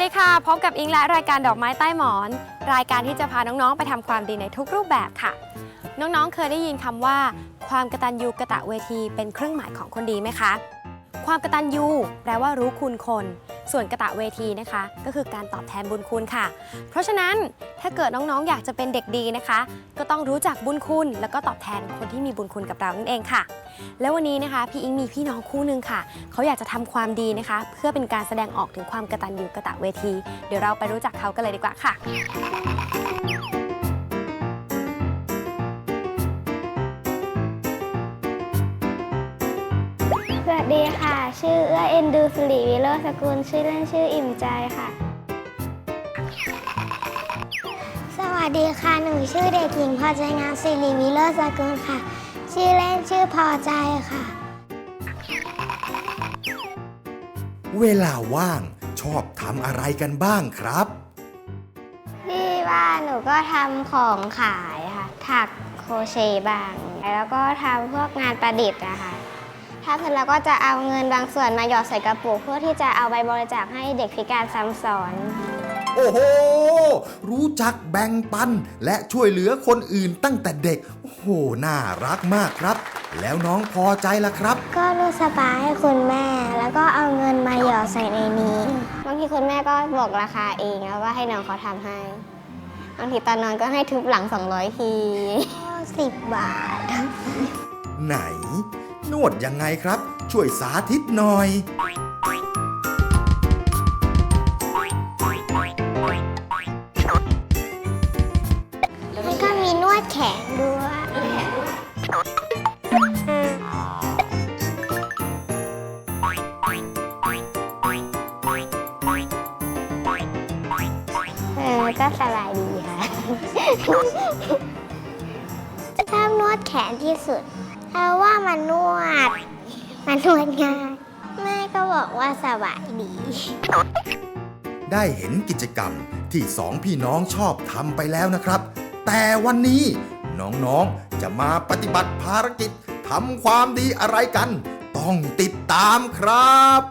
วัสดีค่ะ พบกับอิงและรายการดอกไม้ใต้หมอน รายการที่จะพาน้อง ๆ ไปทำความดีในทุกรูปแบบค่ะ น้อง ๆ เคยได้ยินคำว่า ความกตัญญูกะตะเวทีเป็นเครื่องหมายของคนดีไหมคะ ความกตัญญูแปลว่ารู้คุณคน ส่วนกระตะเวทีนะคะ ก็คือการตอบแทนบุญคุณค่ะ เพราะฉะนั้นถ้าเกิดน้องๆ อยากจะเป็นเด็กดีนะคะ ก็ต้องรู้จักบุญคุณ แล้วก็ตอบแทนคนที่มีบุญคุณกับเรานั่นเองค่ะ แล้ววันนี้นะคะพี่อิงมีพี่น้องคู่หนึ่งค่ะ เขาอยากจะทำความดีนะคะ เพื่อเป็นการแสดงออกถึงความกระตันยูกระตะเวที เดี๋ยวเราไปรู้จักเขากันเลยดีกว่าค่ะ ดีค่ะ ชื่อเอื้อเอ็นดูสิริวิโรจน์สกุล ชื่อเล่นชื่ออิ่มใจค่ะ สวัสดีค่ะ หนูชื่อเด็กหญิงพอใจงามสิริวิโรจน์สกุลค่ะ ชื่อเล่นชื่อพอใจค่ะ เวลาว่างชอบทำอะไรกันบ้างครับ ที่บ้านหนูก็ทำของขายค่ะ ถักโครเชต์บ้าง แล้วก็ทำพวกงานประดิษฐ์นะคะ ถ้าเสร็จแล้วก็จะเอาเงินบางส่วนมาหยอดใส่กระปุก เพื่อที่จะเอาไปบริจาคให้เด็กพิการซ้ำซ้อน โอ้โห รู้จักแบ่งปัน และช่วยเหลือคนอื่นตั้งแต่เด็ก โอ้โห น่ารักมากครับ แล้วน้องพอใจละครับ ก็รูดสปาให้คุณแม่ แล้วก็เอาเงินมาหยอดใส่ในนี้บางทีคุณแม่ก็บอกราคาเองแล้วก็ให้น้องเขาทำให้บางทีตอนนอนก็ให้ทุบหลัง 200 ที สิบบาท ไหน นวดยังไงครับ ช่วยสาธิตหน่อยมันก็มีนวดแขนด้วย ได้เห็นกิจกรรมที่สองพี่น้องชอบทำไปแล้วนะครับ แต่วันนี้น้องๆจะมาปฏิบัติภารกิจทำความดีอะไรกัน ต้องติดตามครับ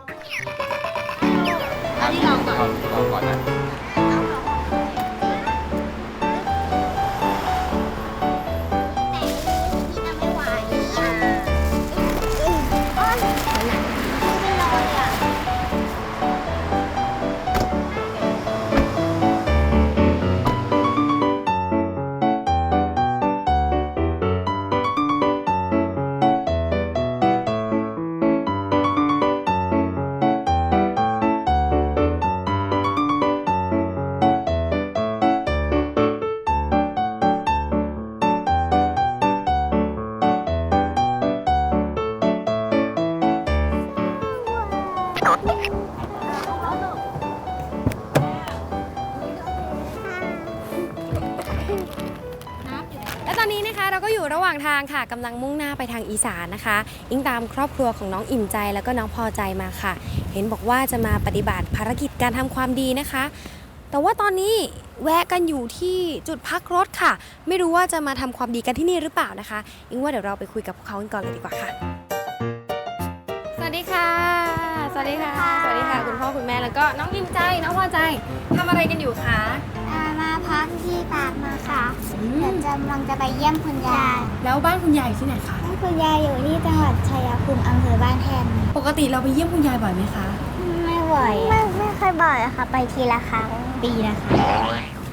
และ กำลังมุ่งหน้าไปทางอีสานนะคะ อิงตามครอบครัวของน้องอิ่มใจแล้วก็น้องพอใจมาค่ะ เห็นบอกว่าจะมาปฏิบัติภารกิจการทำความดีนะคะ แต่ว่าตอนนี้แวะกันอยู่ที่จุดพักรถค่ะ ไม่รู้ว่าจะมาทำความดีกันที่นี่หรือเปล่านะคะ อิงว่าเดี๋ยวเราไปคุยกับพวกเขากันก่อนเลยดีกว่าค่ะ สวัสดีค่ะ สวัสดีค่ะ สวัสดีค่ะ คุณพ่อคุณแม่แล้วก็น้องอิ่มใจ น้องพอใจทำอะไรกันอยู่คะมาพักที่ปากมาค่ะเดี๋ยวจะกำลังจะไปเยี่ยมคุณยายแล้วบ้านคุณยายอยู่ที่ไหนคะคุณยายอยู่ที่จังหวัดชัยภูมิอำเภอบ้านแท่นปกติเราไปเยี่ยมคุณยายบ่อยไหมคะ ไม่บ่อยไม่ไม่ค่อยบ่อยอะค่ะ ไปทีละครั้งปีนะคะ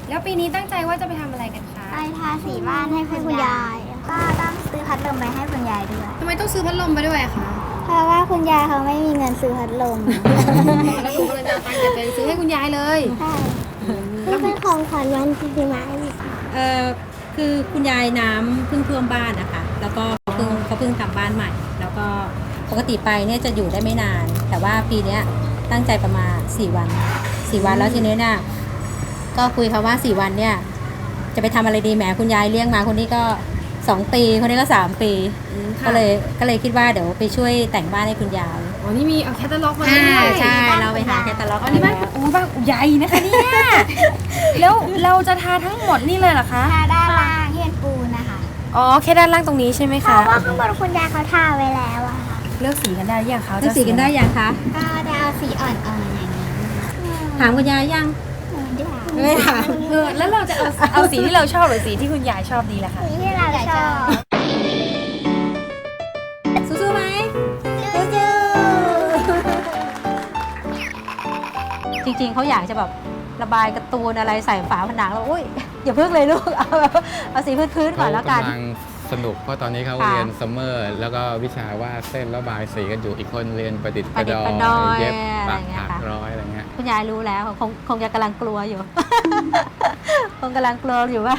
แล้วปีนี้ตั้งใจว่าจะไปทำอะไรกันคะไปทาสีบ้านให้คุณยายก็ต้องซื้อพัดลมไปให้คุณยายด้วยทำไมต้องซื้อพัดลมไปด้วยอะคะเพราะว่าคุณยายเขาไม่มีเงินซื้อพัดลมแล้วหนูก็เลยจะเอาตังค์เก็บไปซื้อให้คุณยายเลย ใช่ นี่เป็นของขวัญวันปีใหม่เออคือคุณยายน้ำเพิ่งท่วมบ้านนะคะ แล้วก็เขาเพิ่งเขาเพิ่งทำบ้านใหม่ แล้วก็ปกติไปเนี่ยจะอยู่ได้ไม่นาน แต่ว่าปีเนี้ยตั้งใจประมาณ4วัน4วันแล้วทีนี้เนี่ยก็คุยเขาว่า4วันเนี่ย จะไปทำอะไรดีแหมคุณยายเลี้ยงมาคนนี้ก็2ปีคนนี้ก็3ปี ก็เลยก็เลยคิดว่าเดี๋ยวไปช่วยแต่งบ้านให้คุณยาย อ๋อนี่มีเอาแคตตาล็อกมาใช่ด้วยใช่ เราไปหาแคตตาล็อกอ๋อนี่บ้านโอ้บ้านใหญ่นะคะเนี่ยแล้วเราจะทาทั้งหมดนี่เลยเหรอคะ ทาด้านล่างที่เป็นปูนนะคะอ๋อแค่ด้านล่างตรงนี้ใช่ไหมเพคะ ราะว่าข้างบนคุณยายเขาทาไว้แล้วอะค่ะ เลือกสีกันได้ยังคะเลือกสีกันได้ยังคะก็จะเอาสีอ่อนๆอย่างนี้ถามคุณยายยังไม่ถามเออแล้วเราจะเอาเอาสีที่เราชอบหรือสีที่คุณยายชอบดีล่ะคะ สีที่เราชอบ จริง ๆเขาอยากจะแบบระบายการ์ตูนอะไรใส่ฝาผนังแล้วอุ้ยอย่าเพิ่งเลยลูก เอาแบบเอาสีพื้นๆก่อนแล้วกัน เขากำลังสนุกเพราะตอนนี้เขาค่ะเรียนซัมเมอร์ แล้วก็วิชาวาดเส้นระบายสีกันอยู่อีกคนเรียนประดิษฐ์ประดประดิษฐ์อประดอย ยเย็บอะไรปักอย่างเงี้ยถักค่ะร้อยอะไรเงี้ย คุณยายรู้แล้วคงคงจะกำลังกลัวอยู่ คงกำลังกลัวอยู่ว่า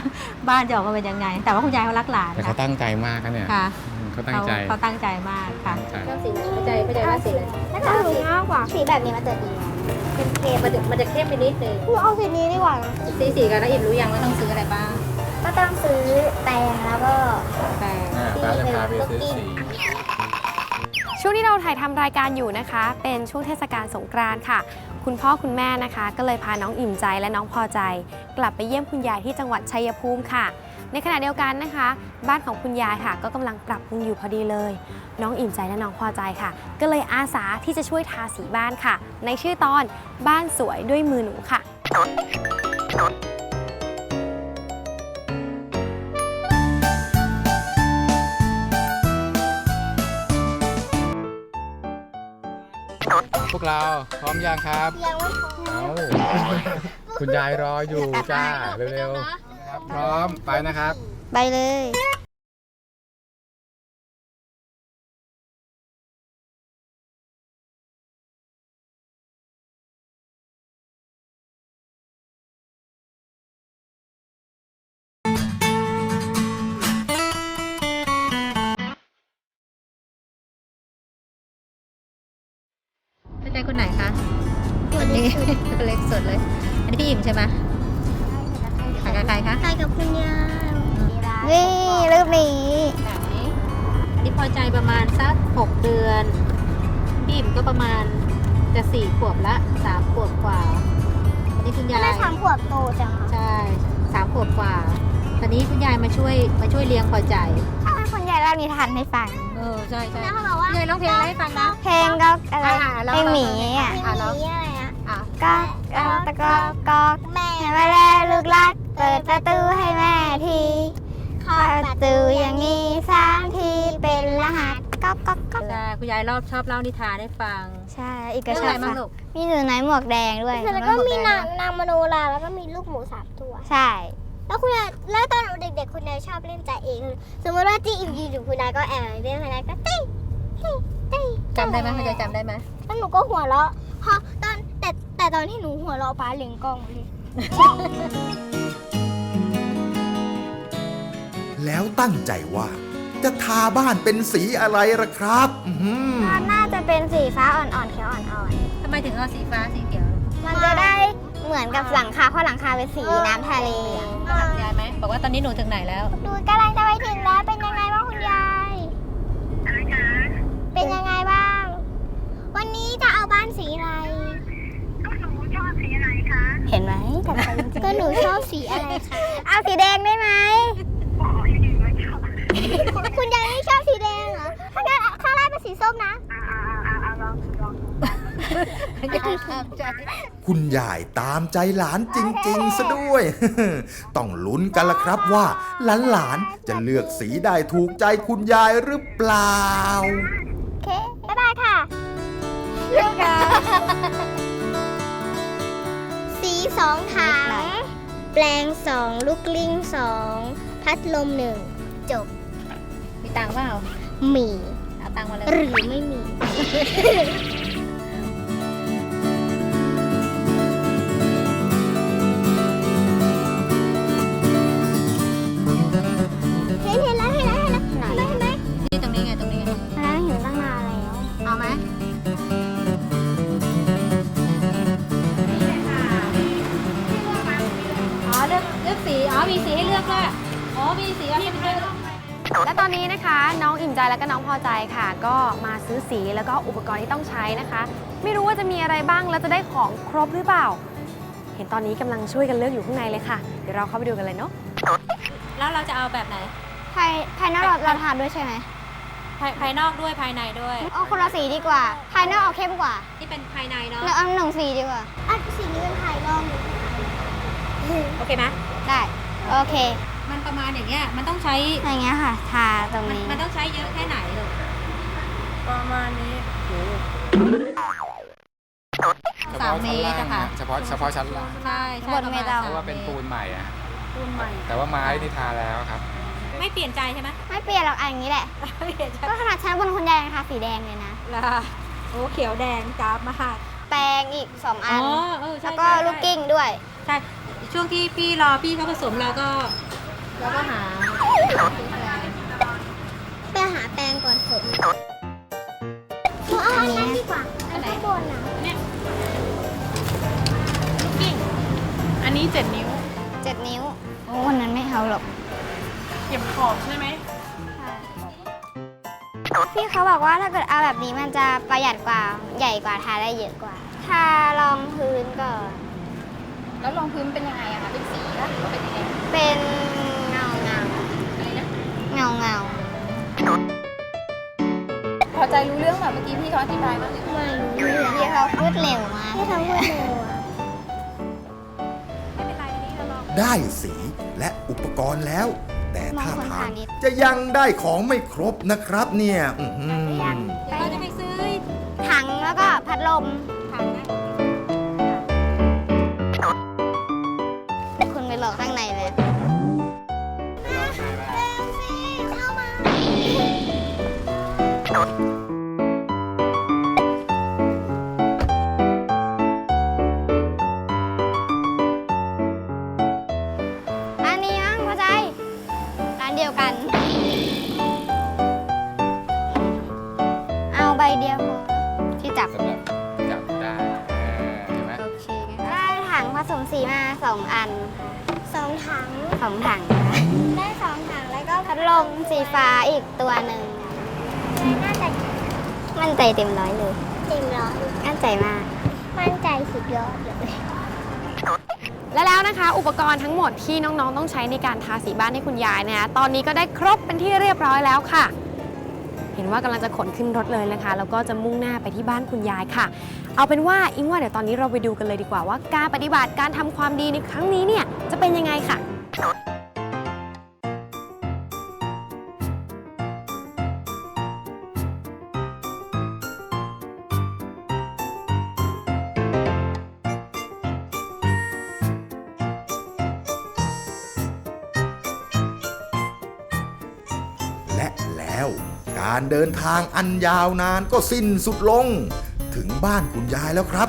บ้านจะออกมาเป็นยังไง แต่ว่าคุณยายเขารักหลานแต่เขาค่ะตั้งใจมากนะเนี่ยค่ะอืมเขาตั้งใจเขาตั้งใจมากค่ะ ตั้งใจ ชอบสีเข้าใจเข้าใจว่าสีอะไรแล้วก็สีมากกว่าสีแบบนี้มันจะดี เป็นเกมมันจะมันจะเข้มไปนิดนึงเอาสีนี้ดีกว่านะสีสีกันแล้วอิมรู้ยังว่าต้องซื้ออะไรบ้างก็ต้องซื้อแปรงแล้วก็แต่อ่าป้าจะพาไปซื้อสีช่วงที่เราถ่ายทำรายการอยู่นะคะ เป็นช่วงเทศกาลสงกรานต์ค่ะ คุณพ่อคุณแม่นะคะ ก็เลยพาน้องอิ่มใจและน้องพอใจ กลับไปเยี่ยมคุณยายที่จังหวัดชัยภูมิค่ะ ในขณะเดียวกันนะคะ บ้านของคุณยายค่ะ ก็กำลังปรับปรุงอยู่พอดีเลย น้องอิ่มใจและน้องพอใจค่ะ ก็เลยอาสาที่จะช่วยทาสีบ้านค่ะ ในชื่อตอนบ้านสวยด้วยมือหนูค่ะ เราพร้อมยังครับ ยังไม่พอเอาคุณยายรออยู่จ้าเร็วๆครับพร้อมไปนะครับ ไปเลย เข้าใจคนไหนคะคนนี้เล็กสุดเลย อันนี้พี่อิ่มใช่ไหมขายกับใครคะใครกับคุณยายนี่รูปนี้แบบนี้อันนี้พอใจประมาณสักหกเดือน พี่อิ่มก็ประมาณจะสี่ขวบละสามขวบกว่าอันนี้คุณยาแม่ยทำขวบโตจังใช่สามขวบกว่า ตอนนี้คุณยายมาช่วยมาช่วยเลี้ยงพอใจถ้าให้ คุณยายเล่านิทานให้ฟังเออใช่ใช่แล้วเขาบอกว่ายายร้องเพลงอะไรให้ฟังนะ เพลงก็อะไรอ่าๆเพลงหมีลองๆอะอะร้องอะไรอะอะก็ก็ตะก็ก็แม่มาแล้วลูกรัก เปิดประตูให้แม่ทีขอประตูอย่างนี้สามทีเป็นรหัสก็ก็ก็ใช่คุณยายรอบชอบเล่านิทานให้ฟังใช่อีกก็เรื่องชอะอบไรบ้างลูก มีหนูน้อยหมวกแดงด้วย แล้วก็มีนางนางมโนราแล้วก็มีลูกหมูสามตัว ใช่ แล้วคุณยายแล้วตอนเด็กๆคุณยายชอบเล่นใจเองสมมติว่าจีอิ่มยืนอยู่คุณยายก็แอบเล่นคุณยายก็ติ้งติ้งติ้งจำได้ไหมคุณยายจำได้ไหมแล้วหนูก็หัวเราะเพราะตอนแต่แต่ตอนที่หนูหัวเราะป้าเหลียงกล้องเลยแล้วตั้งใจว่าจะทาบ้านเป็นสีอะไรล่ะครับอื้อหือน่าจะเป็นสีฟ้าอ่อนๆเขียวอ่อนทำไมถึงเอาสีฟ้าสีเขียวๆมันจะได้ เหมือนกับหลังคาเพราะหลังคาเป็นสีน้ำทะเล ถามคุณยายไหมบอกว่าตอนนี้หนูถึงไหนแล้ว ดูกำลังจะไปถึงแล้วเป็นยังไงบ้างคุณยายเป็นยังไงบ้าง วันนี้จะเอาบ้านสีอะไรก็หนูชอบสีอะไรคะเห็นไหมก็หนูชอบสีอะไรคะ เอาสีแดงได้ไหม คุณยายไม่ชอบสีแดงเหรอ ถ้างั้นข้างล่างเป็นสีส้มนะ คุณยายตามใจหลานจริงๆซะด้วย ต้องลุ้นกันละครับว่า หลานๆจะเลือกสีได้ถูกใจคุณยายหรือเปล่า โอเค บ๊ายบายค่ะ เลือกกัน สีสองถัง แปลงสองลูกลิ้งสอง พัดลมหนึ่ง จบ มีตังค์เปล่าหมี เอาตังค์มาเลย หรือไม่มี นนี้นะคะ น้องอิ่มใจและก็น้องพอใจค่ะ ก็มาซื้อสีแล้วก็อุปกรณ์ที่ต้องใช้นะคะ ไม่รู้ว่าจะมีอะไรบ้างแล้วจะได้ของครบหรือเปล่า เห็นตอนนี้กำลังช่วยกันเลือกอยู่ข้างในเลยค่ะ เดี๋ยวเราเข้าไปดูกันเลยเนาะแล้วเราจะเอาแบบไหน ภายภายนอกเราเราทานด้วยใช่ไหมภายภายนอกด้วยภายในด้วย เอาคนละสีดีกว่า ภายนอกเอาเข้มกว่าที่เป็นภายในเนาะแล้วเอาหนึ่งสีดีกว่าอะสีนี้เป็นภายนอกโอเคไหมได้ โอเคมัน ประมาณอย่างเงี้ยมันต้องใช้อย่างเงี้ยค่ะ ทาตรงมันนี้ มันต้องใช้เยอะแค่ไหนลูกประมาณนี้สามเมตรอะค่ะเฉพาะเฉพาะชั้นล่างใช่ใช่บนไม่ต้องเพราะว่าเป็นปูนใหม่อะปูนใหม่ แต่ว่าไม้ที่ทาแล้วครับ ไม่เปลี่ยนใจใช่ไหมไม่เปลี่ยนหรอกอันนี้แหละ ไม่เปลี่ยนใจก็ขนาดชั้นบนคุณยายนะคะสีแดงเลยนะล่ะโอ้เขียวแดงจ้าบมากแปรงอีกสองอัน เออใช่แล้วก็ใช่ลูกกิ้งด้วย ใช่ ช่วงที่พี่รอพี่เขาผสมเราก็ เราก็หาไปหาแปรงก่อนเถอะเอาอันนั้นดีกว่า อันข้างบนนะอันนี้7นิ้วเจ็ดนิ้ว โอ้วันนั้นไม่เอาหรอก เก็บขอบใช่ไหมพี่เขาบอกว่าถ้าเกิดเอาแบบนี้มันจะประหยัดกว่าใหญ่กว่าทาได้เยอะกว่าทารองพื้นก่อน แล้วรองพื้นเป็นยังไงอะคะ เป็นสีหรือว่าเป็นยังไง เป็น รู้เรื่องแบบเมื่อกี้พี่เขาอธิบายบ้างไหมไม่รู้พี่เขาพูดเร็วมากพี่เขาพูดเร็วอะไม่เป็นไรทีนี้เราลองได้สีและอุปกรณ์แล้ว แต่มองท่าคนทาทางงนิดจะยังได้ของไม่ครบนะครับเนี่ย อื้อหือเดี๋ยวเราจะไปซื้อ ถังแล้วก็พัดลม เอาใบเดียวพอที่จับ สำหรับจับได้เออเห็นไหมโอเคได้ถังผสมสีมาสองอันสองถัง สองถังได้สองถังแล้วก็พัดลมสีฟ้าอีกตัวหนึ่งน่าจะมั่นใจเต็มร้อยเลยเต็มร้อยมั่นใจมาก มั่นใจสุดยอดเลย และแล้วนะคะ อุปกรณ์ทั้งหมดที่น้องๆ ต้องใช้ในการทาสีบ้านให้คุณยายนะคะตอนนี้ก็ได้ครบเป็นที่เรียบร้อยแล้วค่ะ เห็นว่ากำลังจะขนขึ้นรถเลยนะคะแล้วก็จะมุ่งหน้าไปที่บ้านคุณยายค่ะ เอาเป็นว่าอิงว่าเดี๋ยวตอนนี้เราไปดูกันเลยดีกว่าว่า การปฏิบัติการทำความดีในครั้งนี้เนี่ยจะเป็นยังไงค่ะและ การเดินทางอันยาวนานก็สิ้นสุดลง ถึงบ้านคุณยายแล้วครับ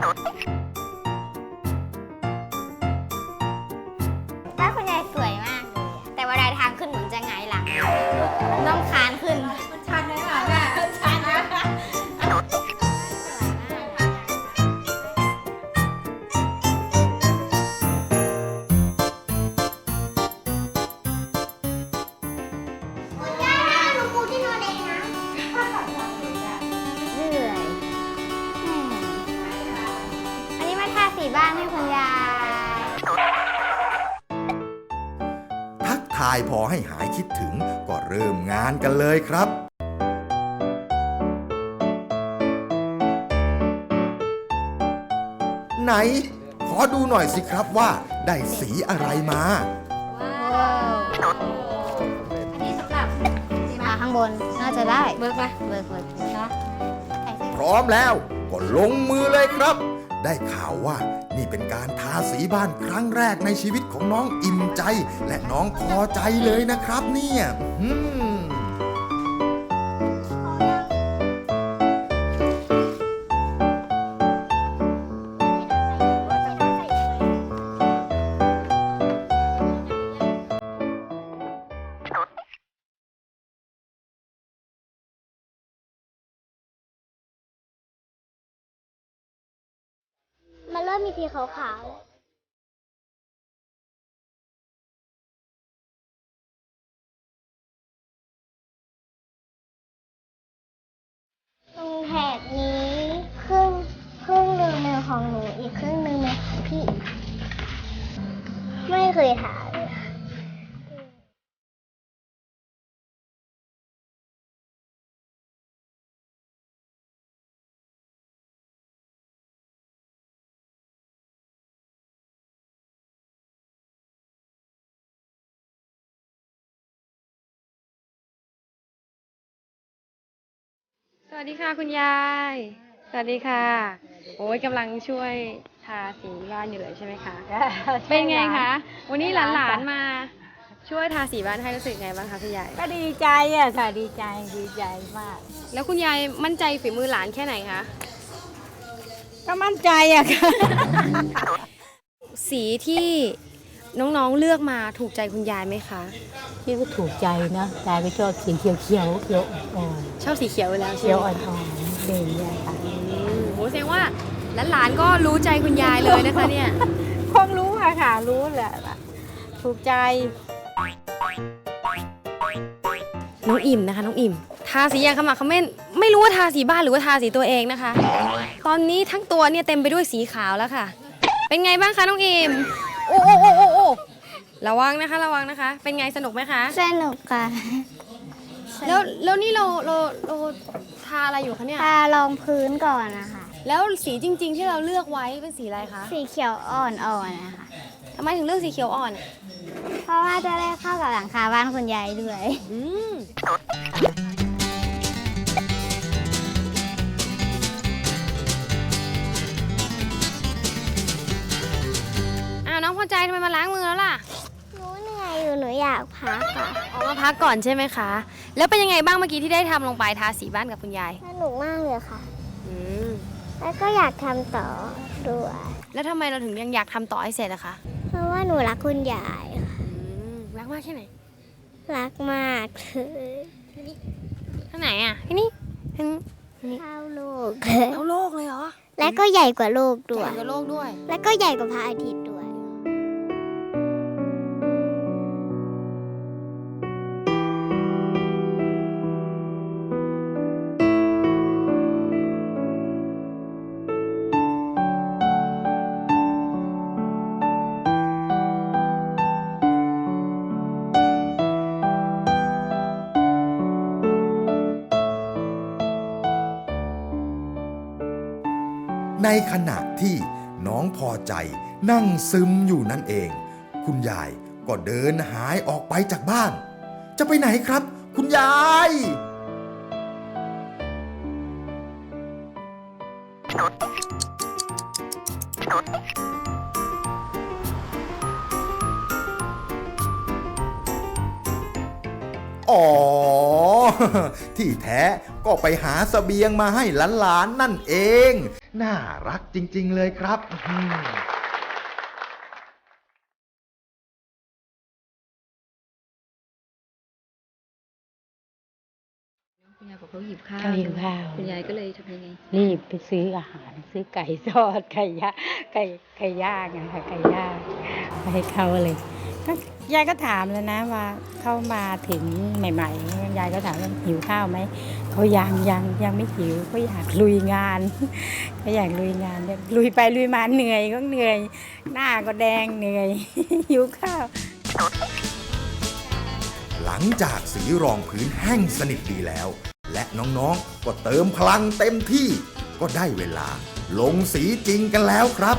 เข้าเลยบ้านคุณยายสวยมากเลยอะแต่ว่าได้ทางขึ้นเหมือนจะหงายหลังต้องคาน กันเลยครับไหน ขอดูหน่อยสิครับว่า ได้สีอะไรมา ว้าวอันนี้สำหรับดีไหมมาข้างบนน่าจะได้เบิกไปเบิกเบิกเนาะพร้อมแล้วก็ลงมือเลยครับ ได้ข่าวว่านี่เป็นการทาสีบ้านครั้งแรกในชีวิตของน้องอิ่มใจ และน้องพอใจเลยนะครับเนี่ยอืม ขาวตรงแถบนี้ครึ่งครึ่งหนึ่งเป็นของหนูอีกครึ่งหนึ่งเป็นของพี่ ไม่เคยถ่ามเลย สวัสดีค่ะคุณยาย สวัสดีค่ะ โอ้ยกำลังช่วยทาสีบ้านอยู่เลยใช่ไหมคะ เป็นไงคะ วันนี้หลานๆมาช่วยทาสีบ้านให้รู้สึกไงบ้างคะคุณยาย ก็ดีใจอะค่ะดีใจดีใจมาก แล้วคุณยายมั่นใจฝีมือหลานแค่ไหนคะ ก็มั่นใจอะค่ะ สีที่ น้องๆเลือกมาถูกใจคุณยายไหมคะคิดว่าถูกใจนะยายก็ชอบสีเขียวเขียวๆเขียวอ่อนชอบสีเขียวอยู่แล้วๆใช่เขียวไหมอ่อนๆเป็นอย่างเงี้ยค่ะอืมโหแสดงว่าหลานๆก็รู้ใจคุณยายเลยนะคะเนี่ย คงรู้อะค่ะ รู้แหละถูกใจ น้องอิ่มนะคะน้องอิ่ม ทาสีอย่างขมักเขม้นไม่รู้ว่าทาสีบ้านหรือว่าทาสีตัวเองนะคะ ตอนนี้ทั้งตัวเนี่ยเต็มไปด้วยสีขาวแล้วค่ะ เป็นไงบ้างคะน้องอิ่ม โอ้โอ้โอ้โอ้โอ้ระวังนะคะ ระวังนะคะ เป็นไงสนุกไหมคะ สนุกค่ะแล้วแล้วนี่เราเราเราทาอะไรอยู่คะเนี่ย ทารองพื้นก่อนนะคะ แล้วสีจริง ๆ ที่เราเลือกไว้เป็นสีอะไรคะสีเขียวอ่อนๆนะคะ ทำไมถึงเลือกสีเขียวอ่อนอะเพราะว่าจะได้เข้ากับหลังคาบ้านคุณยายด้วย อืม น้องพอใจทำไมมาล้างมือแล้วล่ะหนูเหนื่อยอยู่หนูอยากพักอะออกมาพักก่อนใช่ไหมคะ แล้วเป็นยังไงบ้างเมื่อกี้ที่ได้ทำลงไปทาสีบ้านกับคุณยายสนุกมากเลยค่ะ อืมแล้วก็อยากทำต่อด้วยแล้วทำไมเราถึงยังอยากทำต่อให้เสร็จอะคะเพราะว่าหนูรักคุณยายค่ะอืมรักมากแค่ไหนรักมากเลยท่างไหนอะที่นี่ที่นี่เท่าโลก เอาโลกเลยเหรอและก็ใหญ่กว่าโลกด้ใหวญ่ยกว่าโลกด้วย และก็ใหญ่กว่าพระอาทิตย์ด้วย ในขณะที่น้องพอใจนั่งซึมอยู่นั่นเอง คุณยายก็เดินหายออกไปจากบ้าน จะไปไหนครับ คุณยายอ๋อ ที่แท้ก็ไปหาสเสบียงมาให้หลานๆนั่นเอง น่ารักจริง ๆ เลยครับอืมคุณยายบอกเขาหิวข้าวเขาหิวข้าว คุณยายก็เลยทำยังไง รีบไปซื้ออาหาร ซื้อไก่ทอดไก่ย่างไก่ไก่ย่างอะค่ะไก่ย่างไปให้เขาเลยก็ ยายก็ถามแล้วนะว่าเข้ามาถึงใหม่ๆยายก็ถามว่าหิวข้าวไหมเขายังยังยังไม่หิวเขาอยากลุยงานเขาอยากลุยงานลุยไปลุยมาเหนื่อยก็เหนื่อย หน้าก็แดงเหนื่อยหิวข้าว หลังจากสีรองพื้นแห้งสนิทดีแล้ว และน้องๆก็เติมพลังเต็มที่ ก็ได้เวลา ลงสีจริงกันแล้วครับ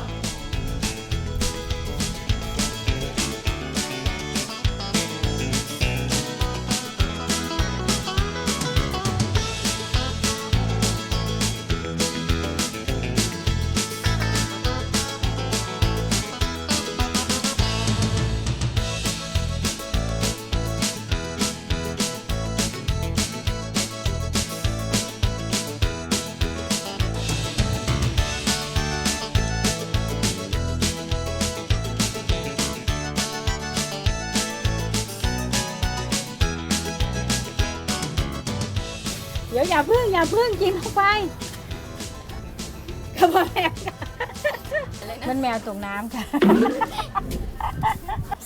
กินเข้าไปกระเพาะแม่มันแมวตกน้ำค่ะ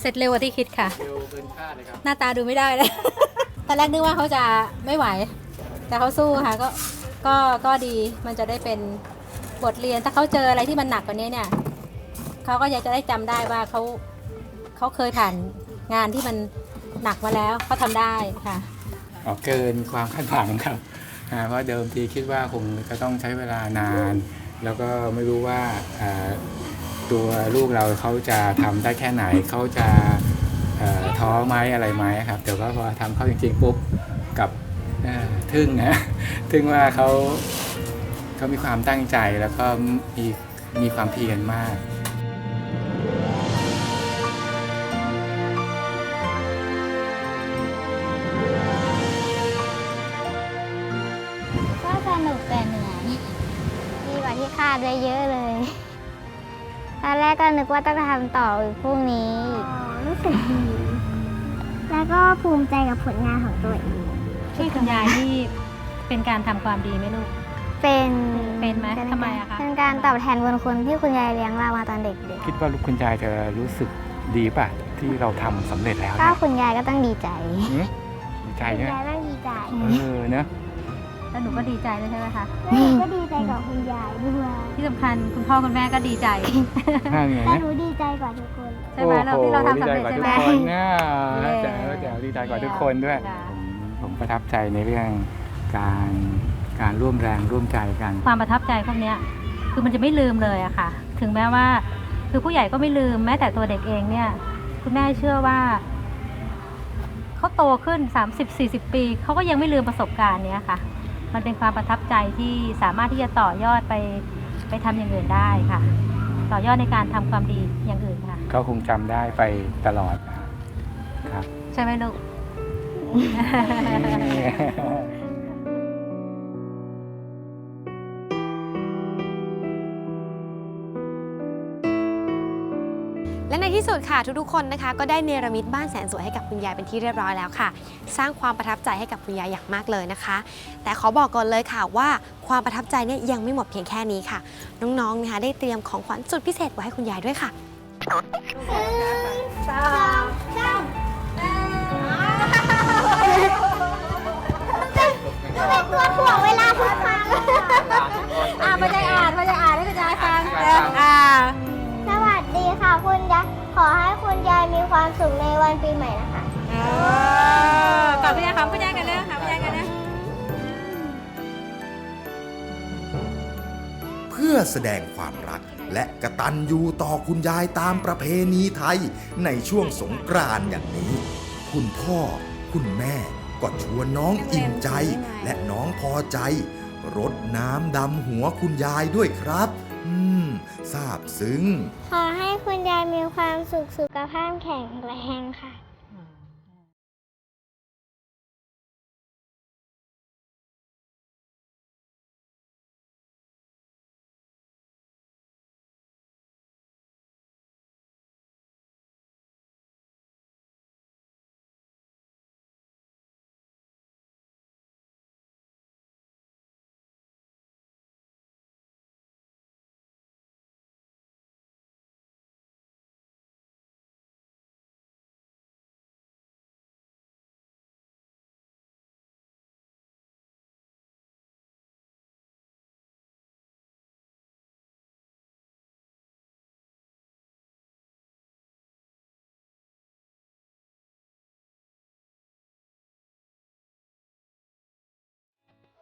เสร็จเร็วกว่าที่คิดค่ะ เร็วเกินคาดเลยครับ หน้าตาดูไม่ได้เลยตอนแรกนึกว่าเขาจะไม่ไหว แต่เขาสู้ค่ะก็ก็ก็ดีมันจะได้เป็นบทเรียนถ้าเขาเจออะไรที่มันหนักกว่านี้เนี่ยเขาก็ยังจะได้จำได้ว่าเขาเขาเคยผ่านงานที่มันหนักมาแล้วเขาทำได้ค่ะอ๋อเกินความคาดหวังครับอ่า เพราะเดิมทีคิดว่าคงจะต้องใช้เวลานาน แล้วก็ไม่รู้ว่าตัวลูกเราเขาจะทำได้แค่ไหนเขาจะท้อไหมอะไรไหมครับแต่ว่าพอทำเข้าจริงๆปุ๊บกับทึ่งนะทึ่งว่าเขาเขามีความตั้งใจแล้วก็มีมีความเพียรมาก ที่คาดไว้เยอะเลย ตอนแรกก็นึกว่าต้องทำต่ออีกพรุ่งนี้ รู้สึกดี แล้วก็ภูมิใจกับผลงานของตัวเองที่คุณยายนี่เป็นการทำความดีไหมลูก เป็นเป็นไหมทำไมอะคะเป็นการตอบแทนบุญคุณที่คุณยายเลี้ยงเรามาตอนเด็กคิดว่าลูกคุณยายจะรู้สึกดีป่ะ ที่เราทำสำเร็จแล้วๆก็เนี่ยคุณยายก็ต้องดีใจหืมดีใจคุณเนี่ยยายต้องดีใจ เออเนอะ แล้วหนูก็ดีใจด้วยใช่ไหมคะ แล้วหนูก็ดีใจกับคุณยายด้วยที่สำคัญคุณพ่อคุณแม่ก็ดีใจ นั่นไงแต่นะหนูดีใจกว่าทุกคนใช่ไหมเราที่เราทำสำเร็จโอ้โหใช่ไหมดีใจกว่าทุกคนนะเย้ แจ๋วแจ๋วดีใจกว่าทุกคนด้วยค่ะผมผมประทับใจในเรื่องการการร่วมแรงร่วมใจกัน ความประทับใจพวกเนี้ยคือมันจะไม่ลืมเลยอะค่ะ ถึงแม้ว่า คือผู้ใหญ่ก็ไม่ลืมแม้แต่ตัวเด็กเองเนี่ย คุณแม่เชื่อว่าเขาโตขึ้น 30-40 ปีเขาก็ยังไม่ลืมประสบการณ์เนี้ยค่ะ มันเป็นความประทับใจที่สามารถที่จะต่อยอดไปไปทำอย่างอื่นได้ค่ะ ต่อยอดในการทำความดีอย่างอื่นค่ะเขาคงจำได้ไปตลอดครับ ใช่ไหมลูกและ ที่สุดค่ะทุกๆคนนะคะก็ได้เนรมิตบ้านแสนสวยให้กับคุณยายเป็นที่เรียบร้อยแล้วค่ะ สร้างความประทับใจให้กับคุณยายอย่างมากเลยนะคะ แต่ขอบอกก่อนเลยค่ะว่าความประทับใจเนี่ยยังไม่หมดเพียงแค่นี้ค่ะ น้องๆนะคะได้เตรียมของขวัญสุดพิเศษไว้ให้คุณยายด้วยค่ะเป็นตัวถ่วงเวลาทุกครั้งอ่าไม่ได้อ่านไม่ได้อ่านให้คุณยายฟังอ่าสวัสดีค่ะคุณยาย ขอให้คุณยายมีความสุขในวันปีใหม่นะคะก่อนคุณยายคำคุณยายกันเลยค่ะคุณยายกันเลยเพื่อแสดงความรักและกระตันยูต่อคุณยายตามประเพณีไทยในช่วงสงกรานต์อย่างนี้ คุณพ่อ คุณแม่ก็ชวนน้องอิ่มใจและน้องพอใจรดน้ำดำหัวคุณยายด้วยครับอืม ซึ้ง ขอให้คุณยายมีความสุขสุขภาพแข็งแรงค่ะ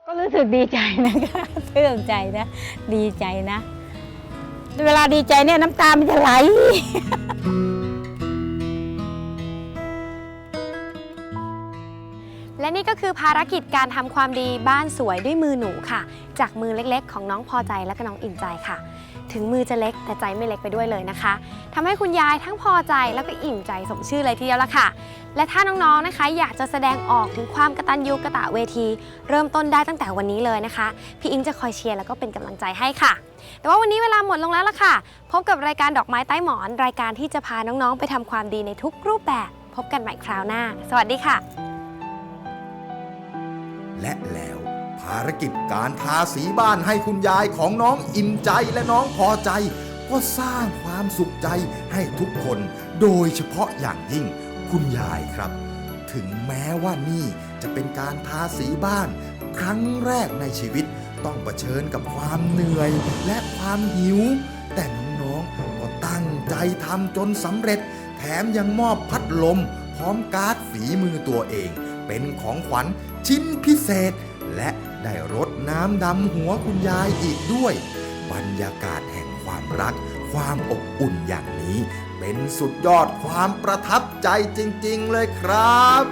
ก็รู้สึกดีใจนะคะเพื่อมใจนะ ดีใจนะ เวลาดีใจเนี่ยน้ำตามันจะไหล และนี่ก็คือภารกิจการทำความดีบ้านสวยด้วยมือหนูค่ะ จากมือเล็กๆ ของน้องพอใจและก็น้องอิ่มใจค่ะ ถึงมือจะเล็กแต่ใจไม่เล็กไปด้วยเลยนะคะทำให้คุณยายทั้งพอใจแล้วก็อิ่มใจสมชื่อเลยทีเดียวละค่ะ และถ้าน้องๆนะคะ อยากจะแสดงออกถึงความกตัญญูกะตะเวที เริ่มต้นได้ตั้งแต่วันนี้เลยนะคะ พี่อิงจะคอยเชียร์แล้วก็เป็นกำลังใจให้ค่ะ แต่ว่าวันนี้เวลาหมดลงแล้วล่ะค่ะ พบกับรายการดอกไม้ใต้หมอน รายการที่จะพาน้องๆ ไปทำความดีในทุกรูปแบบ พบกันใหม่คราวหน้า สวัสดีค่ะ และแล้ว ภารกิจการทาสีบ้านให้คุณยายของน้องอิ่มใจและน้องพอใจ ก็สร้างความสุขใจให้ทุกคน โดยเฉพาะอย่างยิ่งคุณยายครับ ถึงแม้ว่านี่จะเป็นการทาสีบ้าน ครั้งแรกในชีวิตต้องเผชิญกับความเหนื่อยและความหิว แต่น้องๆก็ตั้งใจทำจนสำเร็จ แถมยังมอบพัดลม พร้อมการ์ดฝีมือตัวเอง เป็นของขวัญชิ้นพิเศษ ได้รดน้ำดำหัวคุณยายอีกด้วย บรรยากาศแห่งความรัก ความอบอุ่นอย่างนี้ เป็นสุดยอดความประทับใจจริง ๆ เลยครับ